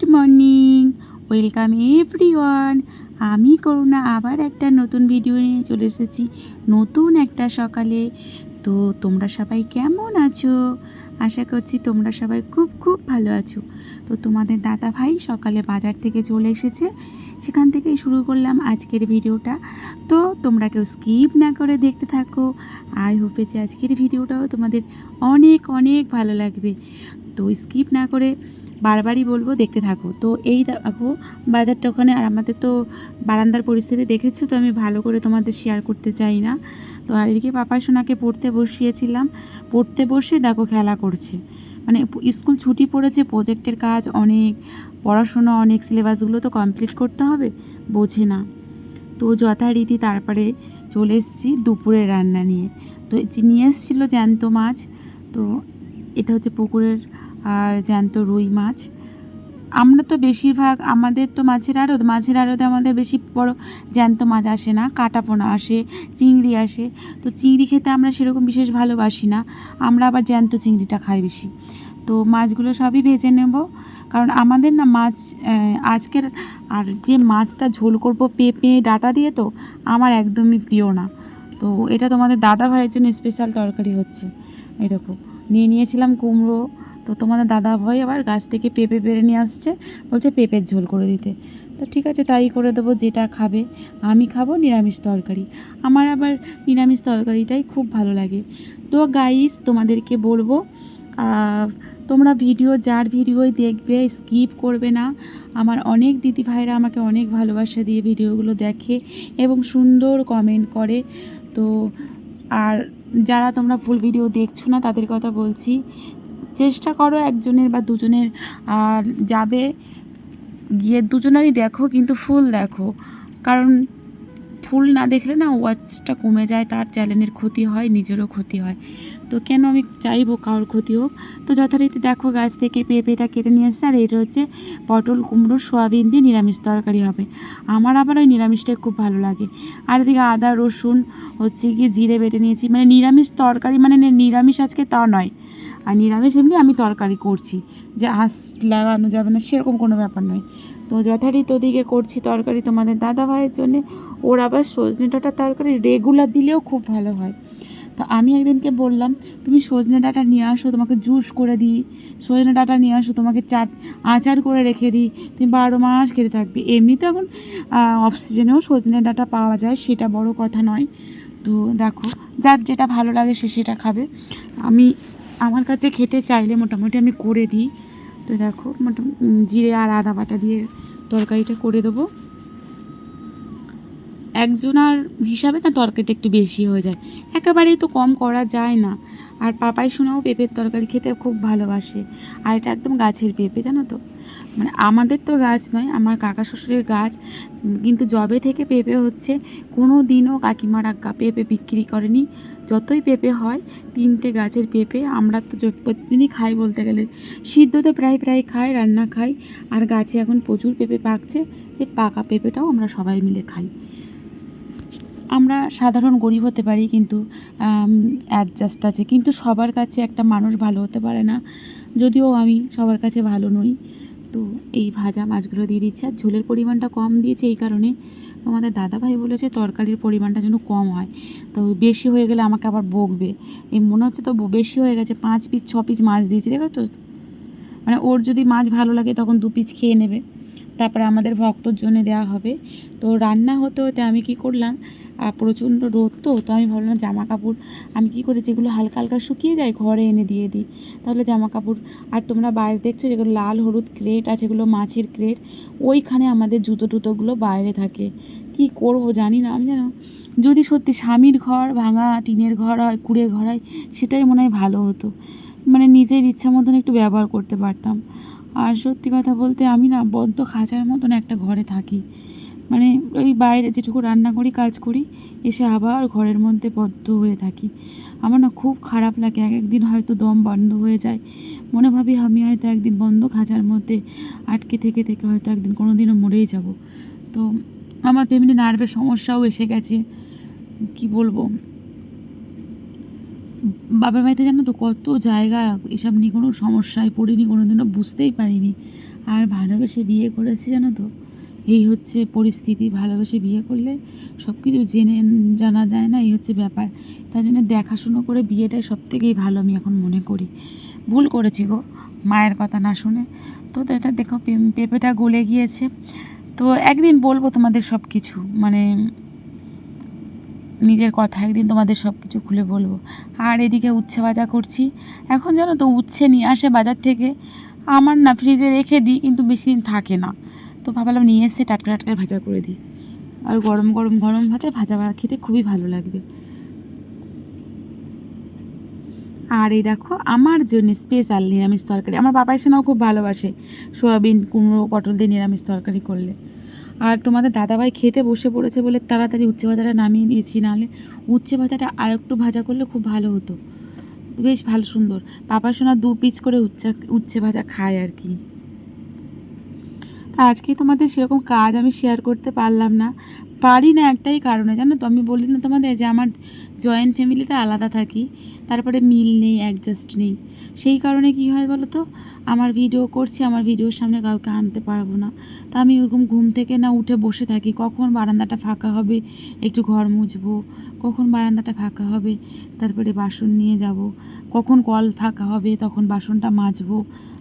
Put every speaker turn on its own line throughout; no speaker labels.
Good morning, welcome everyone. আমি করুণা, আবার একটা নতুন ভিডিও নিয়ে চলে এসেছি, নতুন একটা সকালে। তো তোমরা সবাই কেমন আছো? আশা করছি তোমরা সবাই খুব খুব ভালো আছো। তো তোমাদের দাদা ভাই সকালে বাজার থেকে চলে এসেছে, সেখান থেকেই শুরু করলাম আজকের ভিডিওটা। তো তোমরা কেউ স্কিপ না করে দেখতে থাকো। আই হোপে যে আজকের ভিডিওটাও তোমাদের অনেক অনেক ভালো লাগবে। তো স্কিপ না করে বারবারই বলব দেখতে থাকো। তো এই দেখো বাজারটা ওখানে, আর আমাদের তো বারান্দার পরিস্থিতি দেখেছ তো, আমি ভালো করে তোমাদের শেয়ার করতে চাই না। তো আর এদিকে পাপা সোনাকে পড়তে বসিয়েছিলাম। পড়তে বসে দেখো খেলা করছে। মানে স্কুল ছুটি পড়েছে প্রজেক্টের কাজ অনেক, পড়াশোনা অনেক সিলেবাসগুলো তো কমপ্লিট করতে হবে? বোঝে না। তো যথারীতি তারপরে চলে এসেছি দুপুরের রান্না নিয়ে। তো নিয়ে এসেছিল জ্যান্ত মাছ, তো এটা হচ্ছে পুকুরের আর জ্যান্ত রুই মাছ। আমরা তো বেশিরভাগ, আমাদের তো মাছের আড়ত, মাছের আড়তে আমাদের বেশি বড় জ্যান্ত মাছ আসে না কাটা পোনা আসে, চিংড়ি আসে। তো চিংড়ি খেতে আমরা সেরকম বিশেষ ভালোবাসি না, আমরা আবার জ্যান্ত চিংড়িটা খাই বেশি। তো মাছগুলো সবই ভেজে নেব, কারণ আমাদের না মাছ আজকের আর যে মাছটা ঝোল করব পেঁপে, ডাটা দিয়ে তো আমার একদমই প্রিয় না। তো এটা তোমাদের দাদা ভাইয়ের জন্য স্পেশাল তরকারি হচ্ছে। এই দেখো, নিয়ে নিয়েছিলাম কুমড়ো তো তোমাদের দাদা ভাই আবার গাছ থেকে পেঁপে পেরে নিয়ে আসছে, বলছে পেঁপের ঝোল করে দিতে। তো ঠিক আছে, তাই করে দেবো, যেটা খাবে আমি খাব নিরামিষ তরকারি। আমার আবার নিরামিষ তরকারিটাই খুব ভালো লাগে। তো গাইস তোমাদেরকে বলব তোমরা ভিডিও, যার ভিডিওই দেখবে স্কিপ করবে না। আমার অনেক দিদি ভাইরা আমাকে অনেক ভালোবাসা দিয়ে ভিডিওগুলো দেখে এবং সুন্দর কমেন্ট করে। তো আর যারা তোমরা ফুল ভিডিও দেখছ না, তাদের কথা বলছি। চেষ্টা করো একজনের বা দুজনের যাবে গিয়ে দুজনারই দেখো কিন্তু ফুল দেখো। কারণ ফুল না দেখলে না ওয়াচটা কমে যায়, তার চ্যানেলের ক্ষতি হয়, নিজেরও ক্ষতি হয়। তো কেন আমি চাইব কারোর ক্ষতি হোক? তো যথারীতি দেখো গাছ থেকে পেঁপেটা কেটে নিয়ে এসছে, আর এটা হচ্ছে পটল, কুমড়ো, সোয়াবিন দিয়ে নিরামিষ তরকারি হবে। আমার আবার ওই নিরামিষটাই খুব ভালো লাগে। আর এদিকে আদা, রসুন, হচ্ছে গিয়ে জিরে বেটে নিয়েছি। মানে নিরামিষ তরকারি মানে নিরামিষ আজকে তা নয়। আর নিরামিষ এমনি আমি তরকারি করছি। যে আঁশ লাগানো যাবে না, সেরকম কোনো ব্যাপার নয়। তো যথারীতি ওদিকে করছি তরকারি তোমাদের দাদা ভাইয়ের জন্যে। ওর আবার সজনে ডাঁটার তরকারি রেগুলার দিলেও খুব ভালো হয়। তো আমি একদিনকে বললাম, তুমি সজনে ডাঁটা নিয়ে আসো, তোমাকে জুস করে দিই। সজনে ডাঁটা নিয়ে আসো, তোমাকে চাট, আচার করে রেখে দিই। তুমি বারো মাস খেতে থাকবে। এমনিতে এখন অফ সিজনেও সজনে ডাঁটা পাওয়া যায়, সেটা বড় কথা নয়। তো দেখো, যার যেটা ভালো লাগে সে সেটা খাবে। আমি, আমার কাছে খেতে চাইলে মোটামুটি আমি করে দিই। তো দেখো জিরে আর আদা বাটা দিয়ে তরকারিটা করে দেবো। একজনার হিসাবে না তরকারিটা একটু বেশি হয়ে যায়। একেবারেই তো কম করা যায় না। আর পাপাই শোনাও পেঁপের তরকারি খেতে খুব ভালোবাসে। আর এটা একদম গাছের পেঁপে, জানো তো? মানে আমাদের তো গাছ নয়, আমার কাকা শ্বশুরের গাছ। কিন্তু জবে থেকে পেঁপে হচ্ছে কোনো দিনও কাকিমারা পেঁপে বিক্রি করেনি। যতই পেঁপে হয়, তিনটে গাছের পেঁপে আমরা তো প্রতিদিনই খাই বলতে গেলে। সিদ্ধ তো প্রায় প্রায় খাই, রান্না খাই। আর গাছে এখন প্রচুর পেঁপে পাকছে যে পাকা পেঁপেটাও আমরা সবাই মিলে খাই। আমরা সাধারণ গরিব হতে পারি, কিন্তু অ্যাডজাস্ট আছে। কিন্তু সবার কাছে একটা মানুষ ভালো হতে পারে না। যদিও আমি সবার কাছে ভালো নই। তো এই ভাজা মাছগুলো দিয়ে দিচ্ছি। আর ঝোলের পরিমাণটা কম দিয়েছে এই কারণে আমাদের দাদা ভাই বলেছে তরকারির পরিমাণটা যেন কম হয়। তো বেশি হয়ে গেলে আমাকে আবার বকবে। এই মনে হচ্ছে তো বেশি হয়ে গেছে, পাঁচ পিস, ছ পিস মাছ দিয়েছি। দেখো তো মানে ওর যদি মাছ ভালো লাগে তখন দু পিস খেয়ে নেবে। তারপরে আমাদের ভক্তর জন্য দেওয়া হবে। তো রান্না হতে হতে আমি কি করলাম প্রচণ্ড রোদ তো তো আমি ভাবলাম জামা কাপড় আমি কি করি, যেগুলো হালকা হালকা শুকিয়ে যায় ঘরে এনে দিয়ে দিই। তাহলে জামা কাপড় আর তোমরা বাইরে দেখছ যেগুলো লাল, হলুদ ক্রেট আছে, যেগুলো মাছের ক্রেট, ওইখানে আমাদের জুতো টুতোগুলো বাইরে থাকে। কি করব জানি না, আমি জানো? যদি সত্যি স্বামীর ঘর ভাঙা, টিনের ঘর হয়, কুড়ে ঘর হয়, সেটাই মনে হয় ভালো হতো। মানে নিজের ইচ্ছা মতন একটু ব্যবহার করতে পারতাম। আর সত্যি কথা বলতে আমি না বদ্ধ খাঁচার মতন একটা ঘরে থাকি। মানে ওই বাইরে যেটুকু রান্না করি, কাজ করি, এসে আবার ঘরের মধ্যে বদ্ধ হয়ে থাকি। আমার না খুব খারাপ লাগে, এক একদিন হয়তো দম বন্ধ হয়ে যায়। মনে ভাবি আমি হয়তো একদিন বন্ধ খাঁচার মধ্যে আটকে থেকে থেকে হয়তো একদিন কোনো দিনও মরেই যাব। তো আমার তেমনি নার্ভের সমস্যাও এসে গেছে। কি বলব? বাবার বাড়িতে জানো তো কত জায়গা এসব নিয়ে কোনো সমস্যায় পড়িনি কোনো দিনও বুঝতেই পারিনি। আর ভালোবেসে বিয়ে করেছি জানো তো? এই হচ্ছে পরিস্থিতি, ভালোবেসে বিয়ে করলে সব কিছু জেনে জানা যায় না, এই হচ্ছে ব্যাপার। তাই জন্য দেখাশুনো করে বিয়েটাই সব থেকেই ভালো আমি এখন মনে করি। ভুল করেছি গো, মায়ের কথা না শুনে। তো এটা দেখো পেঁপেটা গলে গিয়েছে। তো একদিন বলব তোমাদের সব কিছু মানে নিজের কথা একদিন তোমাদের সব কিছু খুলে বলব। আর এদিকে উচ্ছে ভাজা করছি। এখন জানো তো উচ্ছে নিয়ে আসে বাজার থেকে। আমার না ফ্রিজে রেখে দিই, কিন্তু বেশি দিন থাকে না। তো ভাবলাম নিয়ে এসে টাটকা টাটকা ভাজা করে দিই। আর গরম গরম গরম ভাতে ভাজা ভাজা খেতে খুবই ভালো লাগবে। আর এই দেখো, আমার জন্য স্পেশাল নিরামিষ তরকারি। আমার বাবা এসে নাও খুব ভালোবাসে। সোয়াবিন, কুমড়ো, পটল দিয়ে নিরামিষ তরকারি করলে। আর তোমাদের দাদাভাই খেতে বসে পড়েছে বলে তাড়াতাড়ি উচ্ছে ভাজাটা নামিয়ে নিয়েছি, নাহলে উচ্ছে ভাজাটা আর একটু ভাজা করলে খুব ভালো হতো। বেশ ভালো, সুন্দর। পাপা সোনা দু পিস করে উচ্ছে উচ্ছে ভাজা খায় আর কি। তা আজকে তোমাদের সেরকম কাজ আমি শেয়ার করতে পারলাম না। পারি না একটাই কারণে, জানো তো? আমি বলি না তোমাদের যে আমার জয়েন্ট ফ্যামিলিতে আলাদা থাকি, তারপরে মিল নেই অ্যাডজাস্ট নেই। সেই কারণে কি হয় বলো তো আমার ভিডিও করছি, আমার ভিডিওর সামনে কাউকে আনতে পারব না। তা আমি ওরকম ঘুম থেকে না উঠে বসে থাকি। কখন বারান্দাটা ফাঁকা হবে, একটু ঘর মুছবো, কখন বারান্দাটা ফাঁকা হবে, তারপরে বাসন নিয়ে যাব, কখন কল ফাঁকা হবে, তখন বাসনটা মাজবো।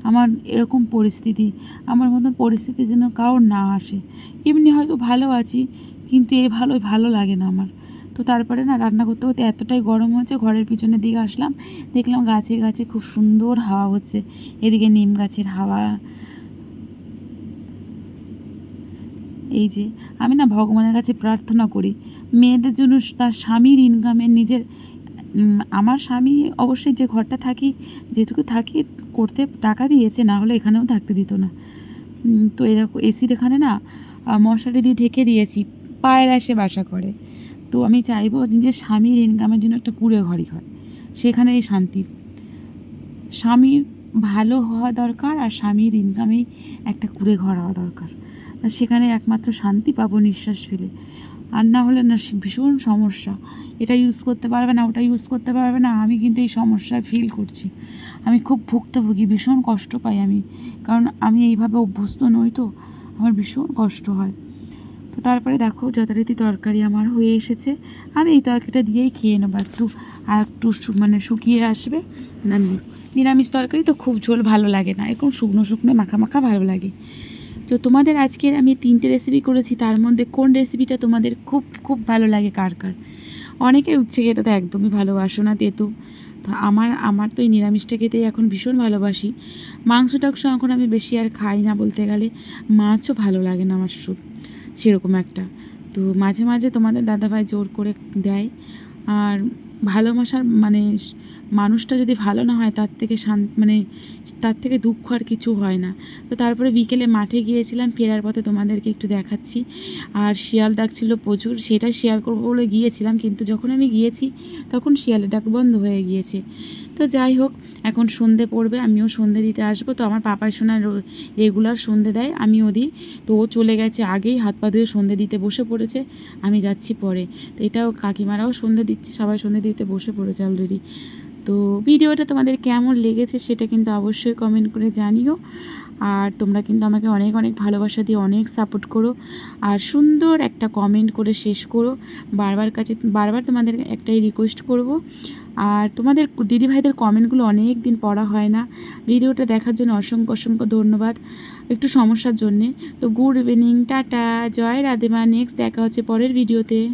আমার এরকম পরিস্থিতি, আমার মতন পরিস্থিতি যেন কারোর না আসে। এমনি হয়তো ভালো আছি, কিন্তু এ ভালো ভালো লাগে না আমার। তো তারপরে না রান্না করতে করতে এতটাই গরম হচ্ছে ঘরের পিছনের দিকে আসলাম, দেখলাম গাছে গাছে খুব সুন্দর হাওয়া হচ্ছে, এদিকে নিম গাছের হাওয়া। এই যে, আমি না ভগবানের কাছে প্রার্থনা করি, মেয়েদের জন্য তার স্বামীর ইনকামের নিজের আমার স্বামী অবশ্যই যে ঘরটা থাকি, যেটুকু থাকি করতে টাকা দিয়েছে, না হলে এখানেও থাকতে দিত না। তো এরকম এসির এখানে না মশারি দিয়ে ঢেকে দিয়েছি, পায়রা এসে বাসা করে। তো আমি চাইব যে স্বামীর ইনকামের জন্য একটা কুড়ে ঘরই হয়। সেখানে এই শান্তি। স্বামীর ভালো হওয়া দরকার আর স্বামীর ইনকামেই একটা কুড়ে ঘর হওয়া দরকার। আর সেখানে একমাত্র শান্তি পাবো নিঃশ্বাস ফেলে। আর না হলে না ভীষণ সমস্যা। এটা ইউজ করতে পারবে না, ওটা ইউজ করতে পারবে না, আমি কিন্তু এই সমস্যায় ফিল করছি। আমি খুব ভুক্তভোগী, ভীষণ কষ্ট পাই আমি। কারণ আমি এইভাবে অভ্যস্ত নই তো, আমার ভীষণ কষ্ট হয়। তো তারপরে দেখো যথারীতি তরকারি আমার হয়ে এসেছে। আমি এই তরকারিটা দিয়েই খেয়ে নেব একটু। আর একটু মানে শুকিয়ে আসবে নিরামিষ তরকারি তো খুব ঝোল ভালো লাগে না। এরকম শুকনো শুকনো মাখা মাখা ভালো লাগে। তো তোমাদের আজকের আমি তিনটে রেসিপি করেছি। তার মধ্যে কোন রেসিপিটা তোমাদের খুব খুব ভালো লাগে, কার কার? অনেকে উচ্ছে খেতে তো একদমই ভালোবাসো না তেতো। তো আমার আমার তো এই নিরামিষটা খেতেই এখন ভীষণ ভালোবাসি। মাংস টাংস এখন আমি বেশি আর খাই না বলতে গেলে। মাছও ভালো লাগে না আমার সু সেরকম একটা। তো মাঝে মাঝে তোমাদের দাদাভাই জোর করে দেয়। আর ভালোবাসার মানে মানুষটা যদি ভালো না হয়, তার থেকে শান মানে তার থেকে দুঃখ আর কিছু হয় না। তো তারপরে বিকেলে মাঠে গিয়েছিলাম, ফেরার পথে তোমাদেরকে একটু দেখাচ্ছি। আর শিয়াল ডাকছিল প্রচুর সেটা শেয়ার করব বলে গিয়েছিলাম, কিন্তু যখন আমি গিয়েছি, তখন শিয়ালের ডাক বন্ধ হয়ে গিয়েছে। তো যাই হোক, এখন সন্ধে পড়বে, আমিও সন্ধে দিতে আসব। তো আমার পাপাই সোনা রেগুলার সন্ধে দেয় আমিও দিই তো ও চলে গেছে আগেই, হাত পা ধুয়ে সন্ধে দিতে বসে পড়েছে, আমি যাচ্ছি পরে। তো এটাও কাকিমারাও সন্ধে দিচ্ছে, সবাই সন্ধে দিতে বসে পড়েছে অলরেডি তো ভিডিওটা তোমাদের কেমন লেগেছে সেটা কিন্তু অবশ্যই কমেন্ট করে জানিও। আর তোমরা কিন্তু আমাকে অনেক অনেক ভালোবাসা দিয়ে অনেক সাপোর্ট করো। আর সুন্দর একটা কমেন্ট করে শেষ করো। বারবার কাছে, বারবার তোমাদের একটাই রিকোয়েস্ট করব। আর তোমাদের দিদিভাইদের কমেন্টগুলো অনেক দিন পড়া হয় না। ভিডিওটা দেখার জন্য অসংখ্য অসংখ্য ধন্যবাদ। একটু সমস্যার জন্যে। তো গুড ইভিনিং টাটা, জয় রাধেমা নেক্সট দেখা হচ্ছে পরের ভিডিওতে